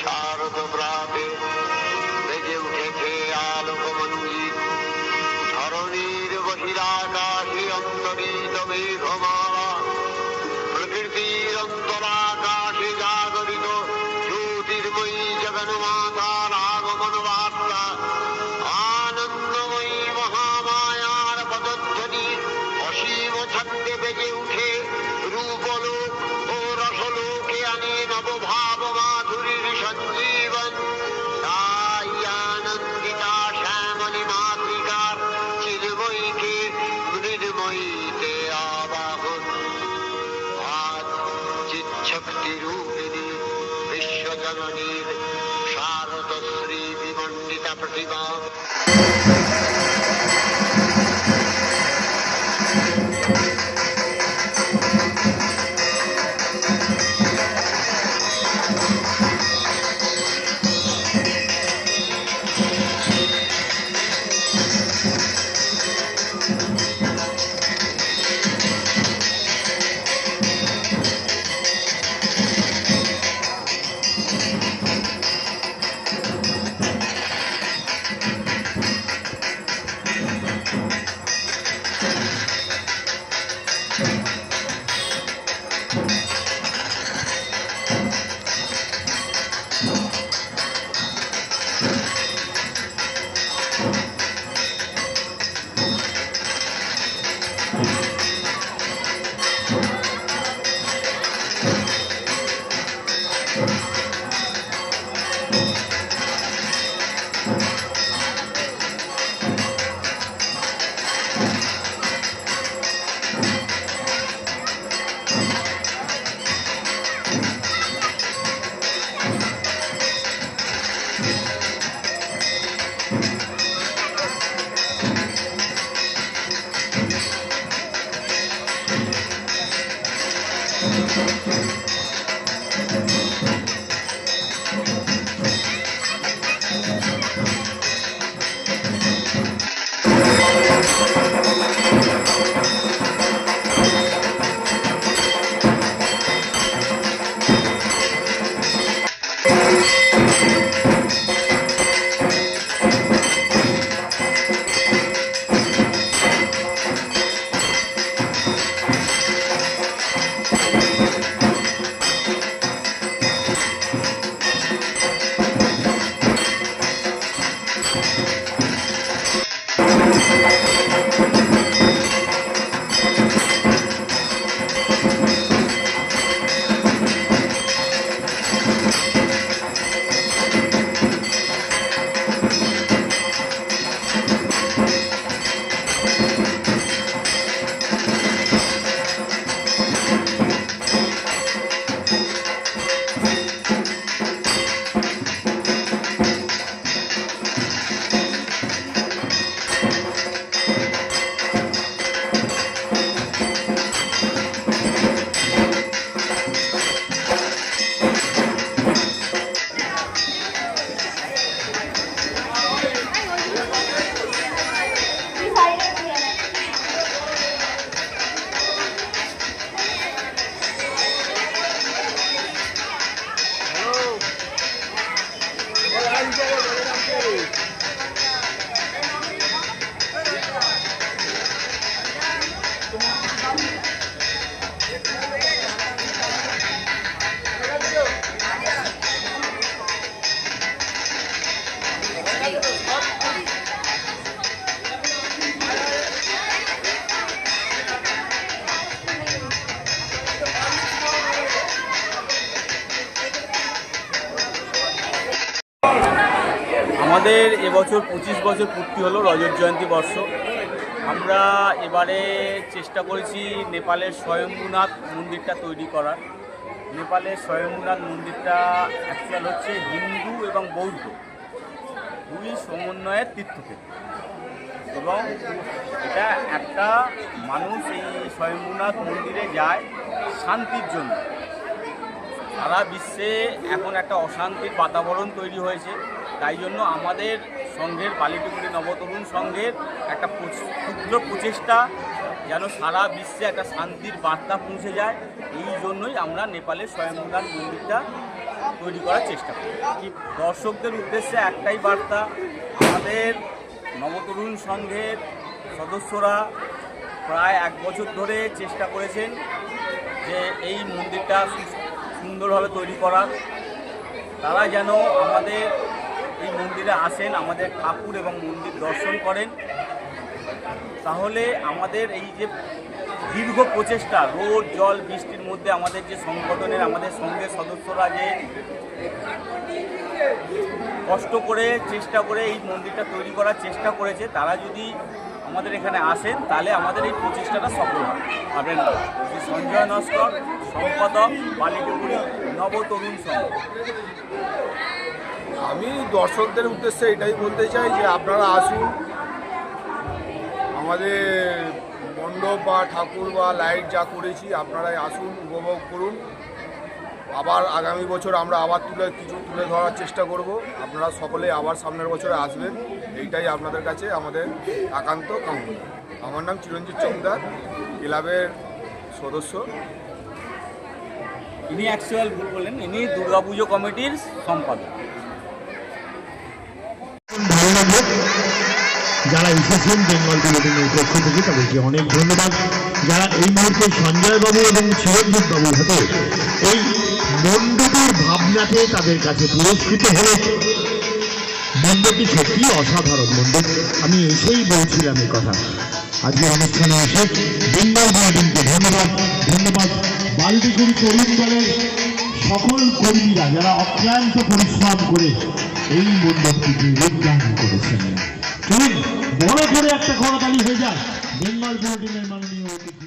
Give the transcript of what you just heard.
শারদ প্রাতে বেজে উঠেছে আলোকমঞ্জিত ধরণীর বহিরাকাশী অন্তরিত মেঘমালা प्रतिभा আমাদের এবছর পঁচিশ বছর পূর্তি হলো রজত জয়ন্তী বর্ষ। আমরা এবারে চেষ্টা করেছি নেপালের স্বয়ম্ভূনাথ মন্দিরটা তৈরি করার। নেপালের স্বয়ম্ভূনাথ মন্দিরটা অ্যাকচুয়াল হচ্ছে হিন্দু এবং বৌদ্ধ। দুই সমন্বয়ের তীর্থক্ষেত্র। এবং এটা একটা মানুষ এই স্বয়ম্ভূনাথ মন্দিরে যায় শান্তির জন্য। সারা বিশ্বে এখন একটা অশান্তির বাতাবরণ তৈরি হয়েছে। তাই জন্য আমাদের সংঘের বালিটুকুরি নবতরুণ সংঘের একটা ক্ষুদ্র প্রচেষ্টা যেন সারা বিশ্বে একটা শান্তির বার্তা পৌঁছে যায়। এই জন্যই আমরা নেপালের স্বয়ংভূনাথ মন্দিরটা তৈরি করার চেষ্টা করি। দর্শকদের উদ্দেশ্যে একটাই বার্তা, আমাদের নবতরুণ সংঘের সদস্যরা প্রায় এক বছর ধরে চেষ্টা করেছেন যে এই মন্দিরটা সুন্দরভাবে তৈরি করার। তারা যেন আমাদের এই মন্দিরে আসেন, আমাদের ঠাকুর এবং মন্দির দর্শন করেন। তাহলে আমাদের এই যে দীর্ঘ প্রচেষ্টা, রোদ, জল, বৃষ্টির মধ্যে আমাদের যে সংগঠনের, আমাদের সঙ্গের সদস্যরা যে কষ্ট করে, চেষ্টা করে এই মন্দিরটা তৈরি করার চেষ্টা করেছে, তারা যদি আমাদের এখানে আসেন, তাহলে আমাদের এই প্রচেষ্টাটা সফল হবে। আপনার নাম? শ্রী সঞ্জয় নস্কর, সম্পাদক বালিটুকুরি নবতরুণ সংঘ আমি দর্শকদের উদ্দেশ্যে এটাই বলতে চাই যে আপনারা আসুন। আমাদের মণ্ডপ বা ঠাকুর বা লাইট যা করেছি, আপনারাই আসুন, উপভোগ করুন। আবার আগামী বছর আমরা আবার তুলে, কিছু তুলে ধরার চেষ্টা করব। আপনারা সকলে আবার সামনের বছরে আসবেন। এইটাই আপনাদের কাছে আমাদের একান্ত কামনা। আমার নাম চিরঞ্জিত চৌকদার ক্লাবের সদস্য। ইনি অ্যাকচুয়াল ভুল বললেন, ইনি দুর্গাপুজো কমিটির সম্পাদক। যারা এসেছেন বেঙ্গল টেলিভিশনের পক্ষ থেকে তাদেরকে অনেক ধন্যবাদ। যারা এই মুহূর্তে সঞ্জয়বাবু এবং চিরঞ্জিত বাবুর হাতে এই মণ্ডপের ভাবনাতে তাদের কাছে পুরস্কৃত হলো। মণ্ডপটি সত্যি অসাধারণ মণ্ডপ। আমি এসেই বলছিলাম এই কথা। আজকে অনুষ্ঠানে এসে বেঙ্গল বুলেটিনকে ধন্যবাদ। ধন্যবাদ বালতিগুড়ি তরুণ দলের সকল কর্মীরা যারা অক্লান্ত পরিশ্রম করে এই মণ্ডপটিকে রূপদান করেছেন। বড় করে একটা করতালি হয়ে যায় বেঙ্গল বুলেটিনের মাননীয় অতিথি